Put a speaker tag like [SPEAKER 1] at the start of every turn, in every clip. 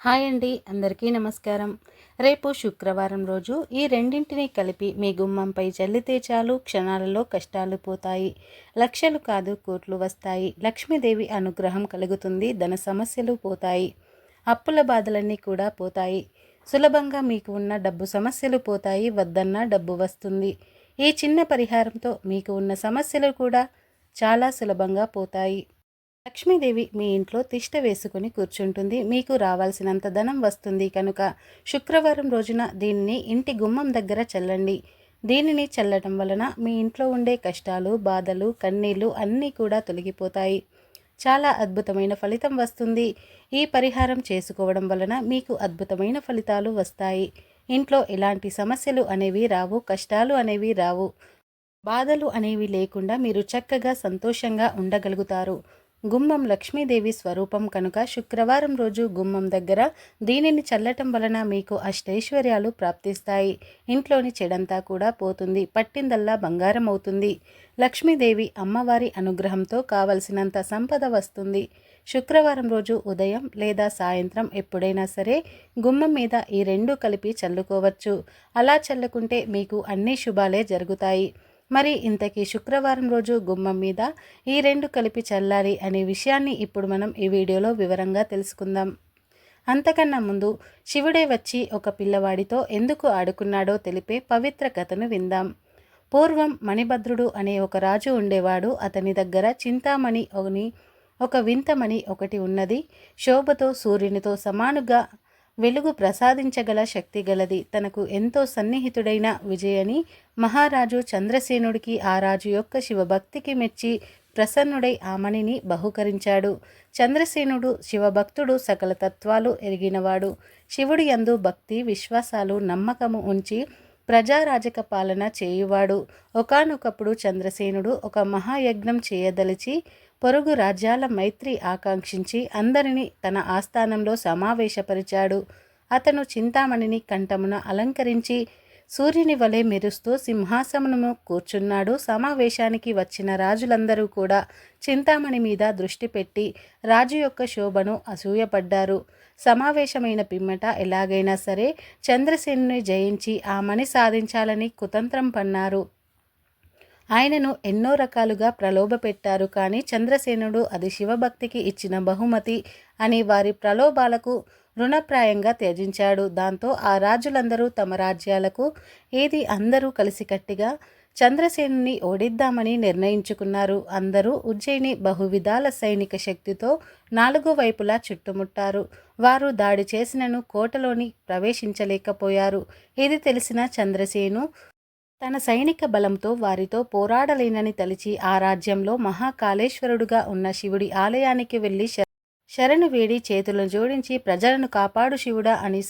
[SPEAKER 1] Hi అండి అందరికీ నమస్కారం. రేపు శుక్రవారం రోజు ఈ రెండింటిని కలిపి మీ గుమ్మంపై చల్లితే చాలు క్షణాలలో కష్టాలు పోతాయి. లక్షలు కాదు కోట్లు వస్తాయి. లక్ష్మీదేవి అనుగ్రహం కలుగుతుంది ధన సమస్యలు పోతాయి. అప్పుల బాధలన్నీ కూడా పోతాయి. సులభంగా మీకు ఉన్న డబ్బు సమస్యలు పోతాయి వద్దన్నా డబ్బు వస్తుంది. ఈ చిన్న పరిహారంతో మీకు ఉన్న సమస్యలు కూడా చాలా సులభంగా పోతాయి. లక్ష్మీదేవి మీ ఇంట్లో తిష్ట వేసుకుని కూర్చుంటుంది. మీకు రావాల్సినంత ధనం వస్తుంది కనుక శుక్రవారం రోజున దీనిని ఇంటి గుమ్మం దగ్గర చల్లండి. దీనిని చల్లటం వలన మీ ఇంట్లో ఉండే కష్టాలు బాధలు కన్నీళ్ళు అన్నీ కూడా తొలగిపోతాయి. చాలా అద్భుతమైన ఫలితం వస్తుంది. ఈ పరిహారం చేసుకోవడం వలన మీకు అద్భుతమైన ఫలితాలు వస్తాయి. ఇంట్లో ఎలాంటి సమస్యలు అనేవి రావు కష్టాలు అనేవి రావు. బాధలు అనేవి లేకుండా మీరు చక్కగా సంతోషంగా ఉండగలుగుతారు. గుమ్మం లక్ష్మీదేవి స్వరూపం కనుక శుక్రవారం రోజు గుమ్మం దగ్గర దీనిని చల్లటం వలన మీకు అష్టైశ్వర్యాలు ప్రాప్తిస్తాయి. ఇంట్లోని చెడంతా కూడా పోతుంది. పట్టిందల్లా బంగారం అవుతుంది. లక్ష్మీదేవి అమ్మవారి అనుగ్రహంతో కావలసినంత సంపద వస్తుంది. శుక్రవారం రోజు ఉదయం లేదా సాయంత్రం ఎప్పుడైనా సరే గుమ్మం మీద ఈ రెండు కలిపి చల్లుకోవచ్చు. అలా చల్లుకుంటే మీకు అన్ని శుభాలే జరుగుతాయి. మరి ఇంతకీ శుక్రవారం రోజు గుమ్మం మీద ఈ రెండు కలిపి చల్లాలి అనే విషయాన్ని ఇప్పుడు మనం ఈ వీడియోలో వివరంగా తెలుసుకుందాం. అంతకన్నా ముందు శివుడే వచ్చి ఒక పిల్లవాడితో ఎందుకు ఆడుకున్నాడో తెలిపే పవిత్ర కథను విందాం. పూర్వం మణిభద్రుడు అనే ఒక రాజు ఉండేవాడు. అతని దగ్గర చింతామణి అని ఒక వింతమణి ఒకటి ఉన్నది. శోభతో సూర్యునితో సమానుగా వెలుగు ప్రసాదించగల శక్తి గలది. తనకు ఎంతో సన్నిహితుడైన విజయని మహారాజు చంద్రసేనుడికి ఆ రాజు యొక్క శివభక్తికి మెచ్చి ప్రసన్నుడై ఆమణిని బహుకరించాడు. చంద్రసేనుడు శివభక్తుడు సకల తత్వాలు ఎరిగినవాడు. శివుడు యందు భక్తి విశ్వాసాలు నమ్మకము ఉంచి ప్రజారాజక పాలన చేయువాడు. ఒకనొకప్పుడు చంద్రసేనుడు ఒక మహాయజ్ఞం చేయదలిచి పొరుగు రాజ్యాల మైత్రి ఆకాంక్షించి అందరినీ తన ఆస్థానంలో సమావేశపరిచాడు. అతను చింతామణిని కంఠమున అలంకరించి సూర్యుని వలె మెరుస్తూ సింహాసనము కూర్చున్నాడు. సమావేశానికి వచ్చిన రాజులందరూ కూడా చింతామణి మీద దృష్టి పెట్టి రాజు యొక్క శోభను అసూయపడ్డారు. సమావేశమైన పిమ్మట ఎలాగైనా సరే చంద్రసేనుని జయించి ఆ మణి సాధించాలని కుతంత్రం పన్నారు. ఆయనను ఎన్నో రకాలుగా ప్రలోభపెట్టారు కానీ చంద్రసేనుడు అది శివభక్తికి ఇచ్చిన బహుమతి అని వారి ప్రలోభాలకు రుణప్రాయంగా త్యజించాడు. దాంతో ఆ రాజులందరూ తమ రాజ్యాలకు ఏది అందరూ కలిసికట్టిగా చంద్రసేనుని ఓడిద్దామని నిర్ణయించుకున్నారు. అందరూ ఉజ్జయిని బహువిధాల సైనిక శక్తితో నాలుగు వైపులా చుట్టుముట్టారు. వారు దాడి చేసినను కోటలోని ప్రవేశించలేకపోయారు. ఇది తెలిసిన చంద్రసేను తన సైనిక బలంతో వారితో పోరాడలేనని తలిచి ఆ రాజ్యంలో మహాకాళేశ్వరుడుగా ఉన్న శివుడి ఆలయానికి వెళ్ళి శరణు వేడి చేతులను జోడించి ప్రజలను కాపాడు శివుడా అని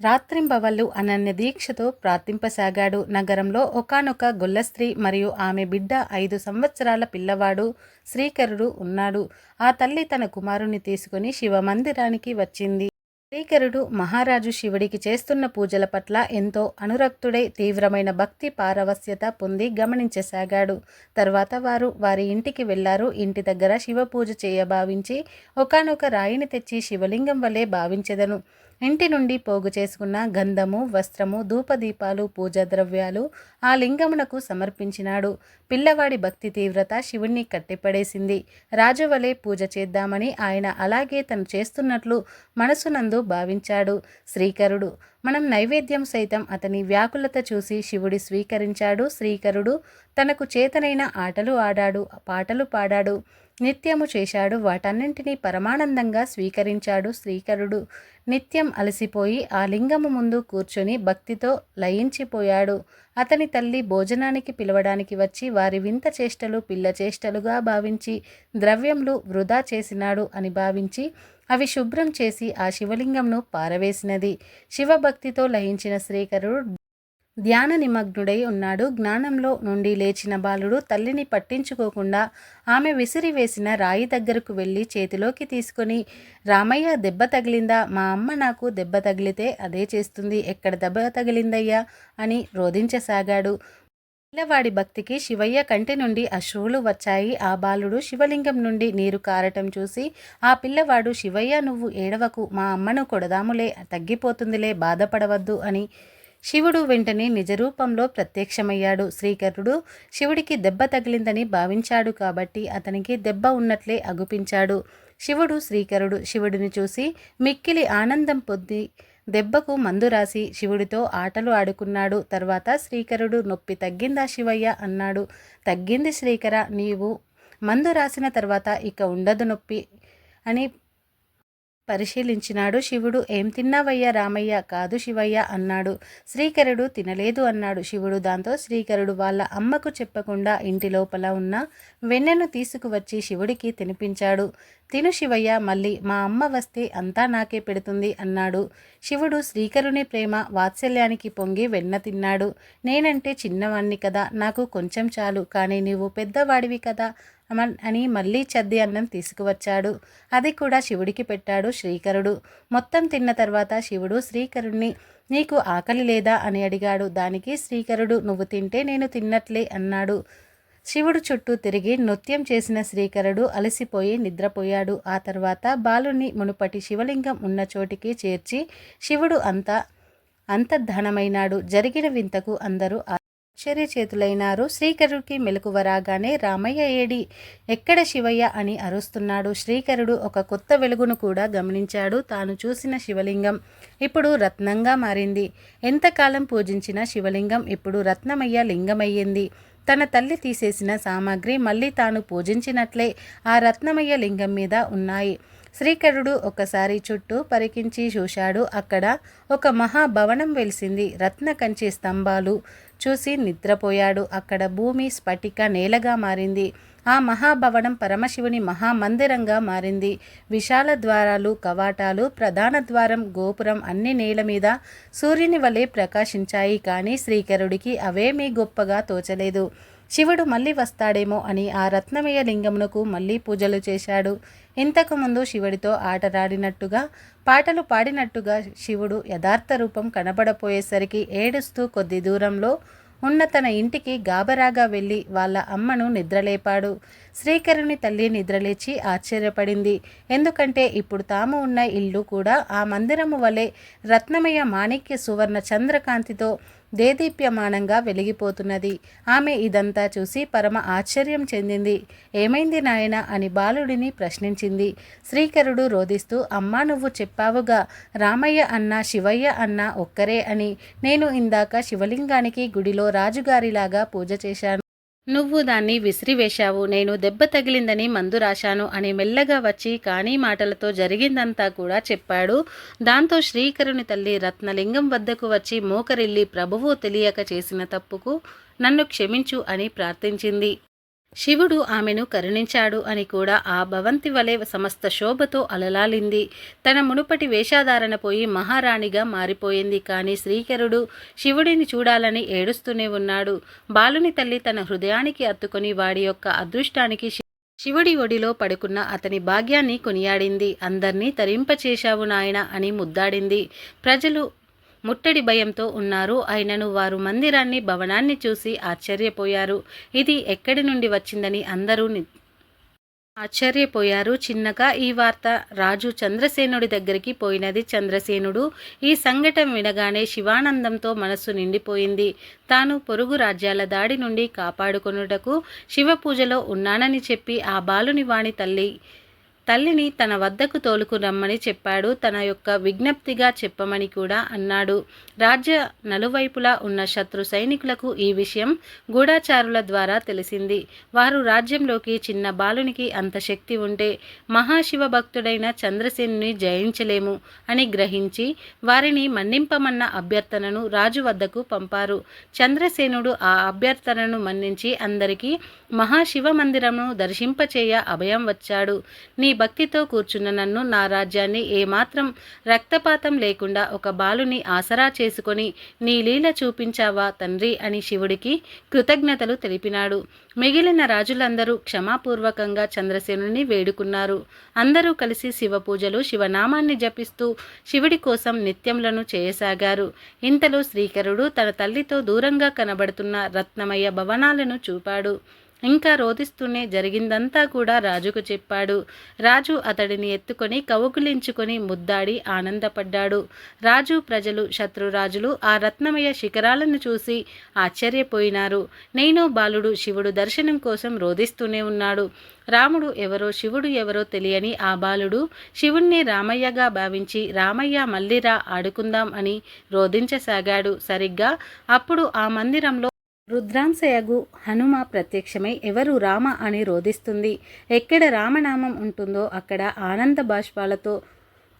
[SPEAKER 1] రాత్రింబవళ్ళు అనన్య దీక్షతో ప్రార్థింపసాగాడు. నగరంలో ఒకనొక గొల్లస్త్రీ మరియు ఆమె బిడ్డ ఐదు సంవత్సరాల పిల్లవాడు శ్రీకరుడు ఉన్నాడు. ఆ తల్లి తన కుమారుని తీసుకుని శివమందిరానికి వచ్చింది. శ్రీకరుడు మహారాజు శివుడికి చేస్తున్న పూజల పట్ల ఎంతో అనురక్తుడై తీవ్రమైన భక్తి పారవస్యత పొంది గమనించసాగాడు. తర్వాత వారు వారి ఇంటికి వెళ్ళారు. ఇంటి దగ్గర శివ పూజ చేయభావించి ఒకనొక రాయిని తెచ్చి శివలింగం వలె భావించెదను. ఇంటి నుండి పోగు చేసుకున్న గంధము వస్త్రము ధూపదీపాలు పూజా ద్రవ్యాలు ఆ లింగమునకు సమర్పించినాడు. పిల్లవాడి భక్తి తీవ్రత శివుణ్ణి కట్టిపడేసింది. రాజువలే పూజ చేద్దామని ఆయన అలాగే తను చేస్తున్నట్లు మనసునందు భావించాడు. శ్రీకరుడు మనం నైవేద్యం సైతం అతని వ్యాకులత చూసి శివుడి స్వీకరించాడు. శ్రీకరుడు తనకు చేతనైన ఆటలు ఆడాడు పాటలు పాడాడు. నిత్యము చేశాడు. వాటన్నింటినీ పరమానందంగా స్వీకరించాడు. శ్రీకరుడు నిత్యం అలసిపోయి ఆ లింగము ముందు కూర్చొని భక్తితో లయించిపోయాడు. అతని తల్లి భోజనానికి పిలవడానికి వచ్చి వారి వింత చేష్టలు పిల్ల చేష్టలుగా భావించి ద్రవ్యంలు వృధా చేసినాడు అని భావించి అవి శుభ్రం చేసి ఆ శివలింగంను పారవేసినది. శివభక్తితో లయించిన శ్రీకరుడు ధ్యాన నిమగ్నుడై ఉన్నాడు. జ్ఞానంలో నుండి లేచిన బాలుడు తల్లిని పట్టించుకోకుండా ఆమె విసిరివేసిన రాయి దగ్గరకు వెళ్ళి చేతిలోకి తీసుకొని రామయ్య దెబ్బ తగిలిందా? మా అమ్మ నాకు దెబ్బ తగిలితే అదే చేస్తుంది. ఎక్కడ దెబ్బ తగిలిందయ్యా? అని రోధించసాగాడు. పిల్లవాడి భక్తికి శివయ్య కంటి నుండి అశ్రువులు వచ్చాయి. ఆ బాలుడు శివలింగం నుండి నీరు కారటం చూసి ఆ పిల్లవాడు శివయ్య నువ్వు ఏడవకు. మా అమ్మను కొడదాములే. తగ్గిపోతుందిలే. బాధపడవద్దు అని శివుడు వెంటనే నిజరూపంలో ప్రత్యక్షమయ్యాడు. శ్రీకరుడు శివుడికి దెబ్బ తగిలిందని భావించాడు కాబట్టి అతనికి దెబ్బ ఉన్నట్లే అగుపించాడు. శివుడు శ్రీకరుడు శివుడిని చూసి మిక్కిలి ఆనందం పొంది దెబ్బకు మందు రాసి శివుడితో ఆటలు ఆడుకున్నాడు. తర్వాత శ్రీకరుడు నొప్పి తగ్గిందా శివయ్య అన్నాడు. తగ్గింది శ్రీకర నీవు మందు రాసిన తర్వాత ఇక ఉండదు నొప్పి అని పరిశీలించినాడు. శివుడు ఏం తిన్నావయ్యా రామయ్య? కాదు శివయ్య అన్నాడు. శ్రీకరుడు తినలేదు అన్నాడు శివుడు. దాంతో శ్రీకరుడు వాళ్ళ అమ్మకు చెప్పకుండా ఇంటి లోపల ఉన్న వెన్నెను తీసుకువచ్చి శివుడికి తినిపించాడు. తిను శివయ్య మళ్ళీ మా అమ్మ వస్తే అంతా నాకే పెడుతుంది అన్నాడు. శివుడు శ్రీకరుని ప్రేమ వాత్సల్యానికి పొంగి వెన్న తిన్నాడు. నేనంటే చిన్నవాణ్ణి కదా నాకు కొంచెం చాలు కానీ నీవు పెద్దవాడివి కదా అని మళ్ళీ చద్ది అన్నం తీసుకువచ్చాడు. అది కూడా శివుడికి పెట్టాడు శ్రీకరుడు. మొత్తం తిన్న తర్వాత శివుడు శ్రీకరుణ్ణి నీకు ఆకలి లేదా అని అడిగాడు. దానికి శ్రీకరుడు నువ్వు తింటే నేను తిన్నట్లే అన్నాడు. శివుడు చుట్టూ తిరిగి నృత్యం చేసిన శ్రీకరుడు అలసిపోయి నిద్రపోయాడు. ఆ తర్వాత బాలుని మునుపటి శివలింగం ఉన్న చోటికి చేర్చి శివుడు అంత అంతర్ధనమైనాడు. జరిగిన వింతకు అందరూ చేతులైనారు శ్రీకరుడికి మెలకువ రాగానే రామయ్య ఏడి? ఎక్కడ శివయ్య? అని అరుస్తున్నాడు. శ్రీకరుడు ఒక కొత్త వెలుగును కూడా గమనించాడు. తాను చూసిన శివలింగం ఇప్పుడు రత్నంగా మారింది. ఎంతకాలం పూజించిన శివలింగం ఇప్పుడు రత్నమయ్య లింగమయ్యింది. తన తల్లి తీసేసిన సామాగ్రి మళ్ళీ తాను పూజించినట్లే ఆ రత్నమయ్య లింగం మీద ఉన్నాయి. శ్రీకరుడు ఒకసారి చుట్టూ పరికించి చూశాడు. అక్కడ ఒక మహాభవనం వెలిసింది. రత్న కంచి స్తంభాలు చూసి నిద్రపోయాడు. అక్కడ భూమి స్ఫటిక నేలగా మారింది. ఆ మహాభవనం పరమశివుని మహామందిరంగా మారింది. విశాల ద్వారాలు కవాటాలు ప్రధాన ద్వారం గోపురం అన్ని నేల మీద సూర్యుని వలె ప్రకాశించాయి. కానీ శ్రీకరుడికి అవేమీ గొప్పగా తోచలేదు. శివుడు మళ్ళీ వస్తాడేమో అని ఆ రత్నమయ లింగమునకు మళ్ళీ పూజలు చేశాడు. ఇంతకుముందు శివుడితో ఆటలాడినట్టుగా పాటలు పాడినట్టుగా శివుడు యథార్థ రూపం కనబడపోయేసరికి ఏడుస్తూ కొద్ది దూరంలో ఉన్న తన ఇంటికి గాబరాగా వెళ్ళి వాళ్ళ అమ్మను నిద్రలేపాడు. శ్రీకరుని తల్లి నిద్రలేచి ఆశ్చర్యపడింది. ఎందుకంటే ఇప్పుడు తాము ఉన్న ఇల్లు కూడా ఆ మందిరము వలె రత్నమయ మాణిక్య సువర్ణ చంద్రకాంతితో దేదీప్యమానంగా వెలిగిపోతున్నది. ఆమె ఇదంతా చూసి పరమ ఆశ్చర్యం చెందింది. ఏమైంది నాయన అని బాలుడిని ప్రశ్నించింది. శ్రీకరుడు రోధిస్తూ అమ్మా నువ్వు చెప్పావుగా. రామయ్య అన్న శివయ్య అన్న ఒక్కరే అని. నేను ఇందాక శివలింగానికి గుడిలో రాజుగారిలాగా పూజ చేశాను. నువ్వు దాన్ని విసిరివేశావు నేను దెబ్బ తగిలిందని మందు రాశాను అని మెల్లగా వచ్చి కానీ మాటలతో జరిగిందంతా కూడా చెప్పాడు. దాంతో శ్రీకరుని తల్లి రత్నలింగం వద్దకు వచ్చి మోకరిల్లి ప్రభువు తెలియక చేసిన తప్పుకు నన్ను క్షమించు అని ప్రార్థించింది. శివుడు ఆమెను కరుణించాడు అని కూడా ఆ భవంతి వలె సమస్త శోభతో అలలాలింది. తన మునుపటి వేషాధారణ పోయి మహారాణిగా మారిపోయింది. కానీ శ్రీకరుడు శివుడిని చూడాలని ఏడుస్తూనే ఉన్నాడు. బాలుని తల్లి తన హృదయానికి అత్తుకొని వాడి యొక్క అదృష్టానికి శివుడి ఒడిలో పడుకున్న అతని భాగ్యాన్ని కొనియాడింది. అందర్నీ తరింపచేశావు నాయన అని ముద్దాడింది. ప్రజలు ముట్టడి భయంతో ఉన్నారు. అయినను వారు మందిరాన్ని భవనాన్ని చూసి ఆశ్చర్యపోయారు. ఇది ఎక్కడి నుండి వచ్చిందని అందరూ ఆశ్చర్యపోయారు. చిన్నగా ఈ వార్త రాజు చంద్రసేనుడి దగ్గరికి పోయినది చంద్రసేనుడు. ఈ సంఘటన వినగానే శివానందంతో మనస్సు నిండిపోయింది. తాను పొరుగు రాజ్యాల దాడి నుండి కాపాడుకొనుటకు శివ పూజలో ఉన్నానని చెప్పి ఆ బాలుని వాణి తల్లి తల్లిని తన వద్దకు తోలుకు రమ్మని చెప్పాడు. తన యొక్క విజ్ఞప్తిగా చెప్పమని కూడా అన్నాడు. రాజ్య నలువైపులా ఉన్న శత్రు సైనికులకు ఈ విషయం గూఢాచారుల ద్వారా తెలిసింది. వారు రాజ్యంలోకి చిన్న బాలునికి అంత శక్తి ఉంటే మహాశివ భక్తుడైన చంద్రసేనుని జయించలేము అని గ్రహించి వారిని మన్నింపమన్న అభ్యర్థనను రాజు వద్దకు పంపారు. చంద్రసేనుడు ఆ అభ్యర్థనను మన్నించి అందరికీ మహాశివ మందిరమును దర్శింపచేయ అభయం వచ్చాడు. నీ భక్తితో కూర్చున్న నన్ను నా రాజ్యాన్ని ఏమాత్రం రక్తపాతం లేకుండా ఒక బాలుని ఆసరా చేసుకొని నీ లీల చూపించావా తండ్రి అని శివుడికి కృతజ్ఞతలు తెలిపినాడు. మిగిలిన రాజులందరూ క్షమాపూర్వకంగా చంద్రసేనుని వేడుకున్నారు. అందరూ కలిసి శివ పూజలు శివనామాన్ని జపిస్తూ శివుడి కోసం నిత్యములను చేయసాగారు. ఇంతలో శ్రీకరుడు తన తల్లితో దూరంగా కనబడుతున్న రత్నమయ భవనాలను చూపాడు. ఇంకా రోధిస్తూనే జరిగిందంతా కూడా రాజుకు చెప్పాడు. రాజు అతడిని ఎత్తుకొని కవుకులించుకొని ముద్దాడి ఆనందపడ్డాడు. రాజు ప్రజలు శత్రురాజులు ఆ రత్నమయ శిఖరాలను చూసి ఆశ్చర్యపోయినారు. నేను బాలుడు శివుడు దర్శనం కోసం రోధిస్తూనే ఉన్నాడు. రాముడు ఎవరో శివుడు ఎవరో తెలియని ఆ బాలుడు శివుణ్ణి రామయ్యగా భావించి రామయ్య మల్లిరా ఆడుకుందాం అని రోధించసాగాడు. సరిగ్గా అప్పుడు ఆ మందిరంలో రుద్రాంశయగు హనుమ ప్రత్యక్షమై ఎవరు రామ అని రోధిస్తుంది. ఎక్కడ రామనామం ఉంటుందో అక్కడ ఆనంద బాష్పాలతో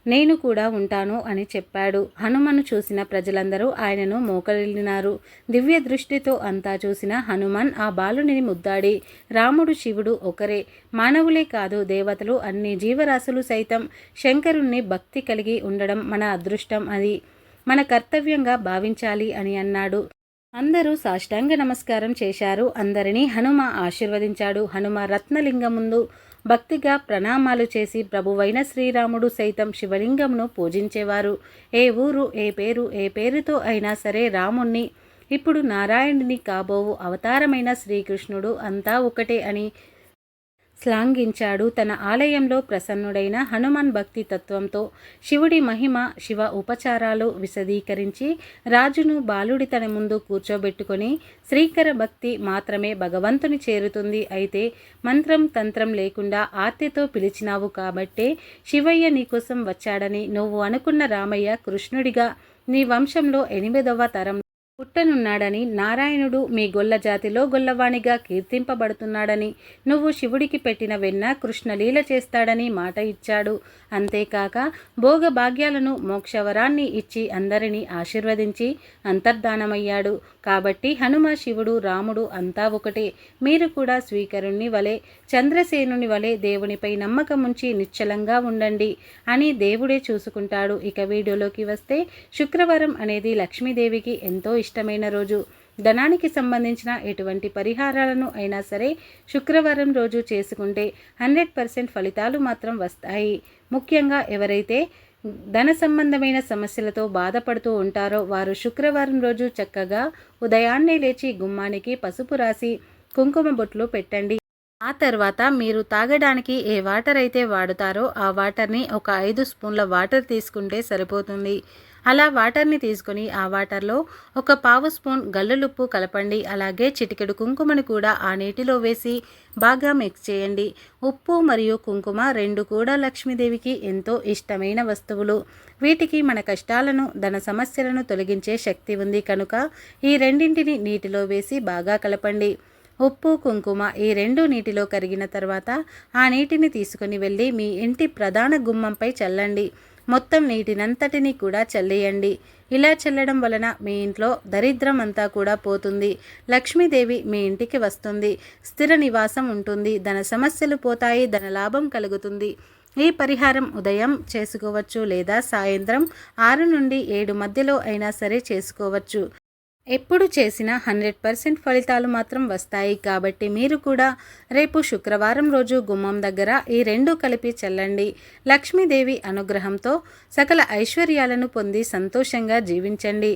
[SPEAKER 1] నేను కూడా ఉంటాను అని చెప్పాడు. హనుమను చూసిన ప్రజలందరూ ఆయనను మోకరిల్లినారు. దివ్య దృష్టితో అంతా చూసిన హనుమాన్ ఆ బాలుని ముద్దాడి రాముడు శివుడు ఒకరే. మానవులే కాదు దేవతలు అన్ని జీవరాశులు సైతం శంకరుణ్ణి భక్తి కలిగి ఉండడం మన అదృష్టం అది. మన కర్తవ్యంగా భావించాలి అని అన్నాడు. అందరూ సాష్టాంగ నమస్కారం చేశారు. అందరినీ హనుమ ఆశీర్వదించాడు. హనుమ రత్నలింగం ముందు భక్తిగా ప్రణామాలు చేసి ప్రభువైన శ్రీరాముడు సైతం శివలింగంను పూజించేవారు. ఏ ఊరు ఏ పేరు ఏ పేరుతో అయినా సరే రాముణ్ణి ఇప్పుడు నారాయణుని కాబోవు అవతారమైన శ్రీకృష్ణుడు అంతా ఒకటే అని శ్లాంఘించాడు. తన ఆలయంలో ప్రసన్నుడైన హనుమాన్ భక్తి తత్వంతో శివుడి మహిమ శివ ఉపచారాలు విశదీకరించి రాజును బాలుడి తన ముందు కూర్చోబెట్టుకొని శ్రీకర భక్తి మాత్రమే భగవంతుని చేరుతుంది. అయితే మంత్రం తంత్రం లేకుండా ఆర్తితో పిలిచినావు కాబట్టే శివయ్య నీకోసం వచ్చాడని నువ్వు అనుకున్న రామయ్య కృష్ణుడిగా నీ వంశంలో ఎనిమిదవ తరం పుట్టనున్నాడని నారాయణుడు మీ గొల్ల జాతిలో గొల్లవాణిగా కీర్తింపబడుతున్నాడని నువ్వు శివుడికి పెట్టిన వెన్న కృష్ణలీల చేస్తాడని మాట ఇచ్చాడు. అంతేకాక భోగ భాగ్యాలను మోక్షవరాన్ని ఇచ్చి అందరినీ ఆశీర్వదించి అంతర్ధానమయ్యాడు. కాబట్టి హనుమ శివుడు రాముడు అంతా ఒకటే. మీరు కూడా స్వీకరుణ్ణి వలె చంద్రసేనుని వలె దేవునిపై నమ్మకముంచి నిశ్చలంగా ఉండండి అని దేవుడే చూసుకుంటాడు. ఇక వీడియోలోకి వస్తే శుక్రవారం అనేది లక్ష్మీదేవికి ఎంతో ఇష్టం. ఇష్టమైన రోజు. ధనానికి సంబంధించిన ఎటువంటి పరిహారాలను అయినా సరే శుక్రవారం రోజు చేసుకుంటే హండ్రెడ్ పర్సెంట్ ఫలితాలు మాత్రం వస్తాయి. ముఖ్యంగా ఎవరైతే ధన సంబంధమైన సమస్యలతో బాధపడుతూ ఉంటారో వారు శుక్రవారం రోజు చక్కగా ఉదయాన్నే లేచి గుమ్మానికి పసుపు రాసి కుంకుమ బొట్లు పెట్టండి. ఆ తర్వాత మీరు తాగడానికి ఏ వాటర్ అయితే వాడుతారో ఆ వాటర్ని ఒక ఐదు స్పూన్ల వాటర్ తీసుకుంటే సరిపోతుంది. అలా వాటర్ని తీసుకొని ఆ వాటర్లో ఒక పావు స్పూన్ గల్లులుప్పు కలపండి. అలాగే చిటికెడు కుంకుమను కూడా ఆ నీటిలో వేసి బాగా మిక్స్ చేయండి. ఉప్పు మరియు కుంకుమ రెండు కూడా లక్ష్మీదేవికి ఎంతో ఇష్టమైన వస్తువులు. వీటికి మన కష్టాలను ధన సమస్యలను తొలగించే శక్తి ఉంది కనుక ఈ రెండింటిని నీటిలో వేసి బాగా కలపండి. ఉప్పు కుంకుమ ఈ రెండు నీటిలో కరిగిన తర్వాత ఆ నీటిని తీసుకుని వెళ్ళి మీ ఇంటి ప్రధాన గుమ్మంపై చల్లండి. మొత్తం నీటినంతటినీ కూడా చల్లేయండి. ఇలా చల్లడం వలన మీ ఇంట్లో దరిద్రం అంతా కూడా పోతుంది. లక్ష్మీదేవి మీ ఇంటికి వస్తుంది. స్థిర నివాసం ఉంటుంది. ధన సమస్యలు పోతాయి. ధన లాభం కలుగుతుంది. ఈ పరిహారం ఉదయం చేసుకోవచ్చు లేదా సాయంత్రం ఆరు నుండి ఏడు మధ్యలో అయినా సరే చేసుకోవచ్చు. ఎప్పుడు చేసినా హండ్రెడ్ పర్సెంట్ ఫలితాలు మాత్రం వస్తాయి కాబట్టి మీరు కూడా రేపు శుక్రవారం రోజు గుమ్మం దగ్గర ఈ రెండు కలిపి చల్లండి. లక్ష్మీదేవి అనుగ్రహంతో సకల ఐశ్వర్యాలను పొంది సంతోషంగా జీవించండి.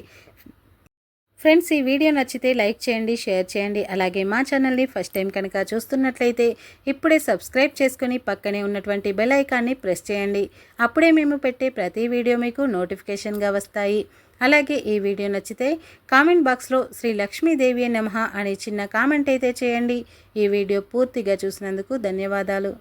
[SPEAKER 1] ఫ్రెండ్స్ ఈ వీడియో నచ్చితే లైక్ చేయండి షేర్ చేయండి. అలాగే మా ఛానల్ని ఫస్ట్ టైం కనుక చూస్తున్నట్లయితే ఇప్పుడే సబ్స్క్రైబ్ చేసుకుని పక్కనే ఉన్నటువంటి బెల్ ఐకాన్ని ప్రెస్ చేయండి. అప్పుడే మేము పెట్టే ప్రతి వీడియో మీకు నోటిఫికేషన్గా వస్తాయి. అలాగే ఈ వీడియో నచ్చితే కామెంట్ బాక్స్లో శ్రీ లక్ష్మీదేవి నమః అనే చిన్న కామెంట్ అయితే చేయండి. ఈ వీడియో పూర్తిగా చూసినందుకు ధన్యవాదాలు.